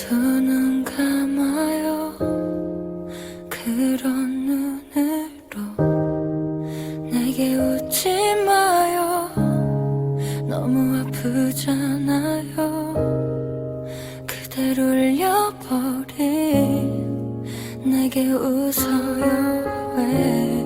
보지 마요 두눈 감아요. 그런 눈으로 내게 웃지 마요. 너무 아프잖아요. 그대로 울려버린 내게 웃어요. 왜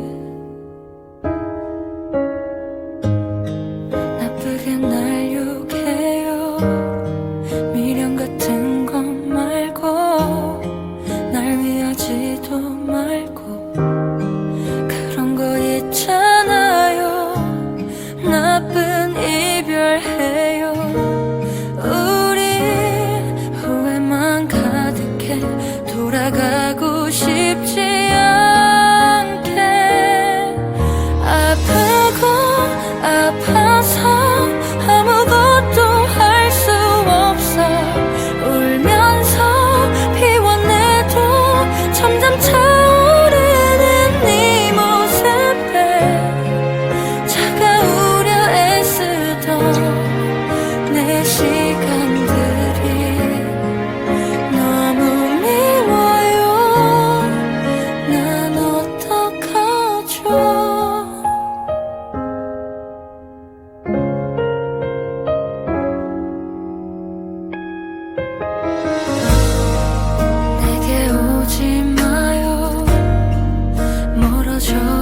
멈춰.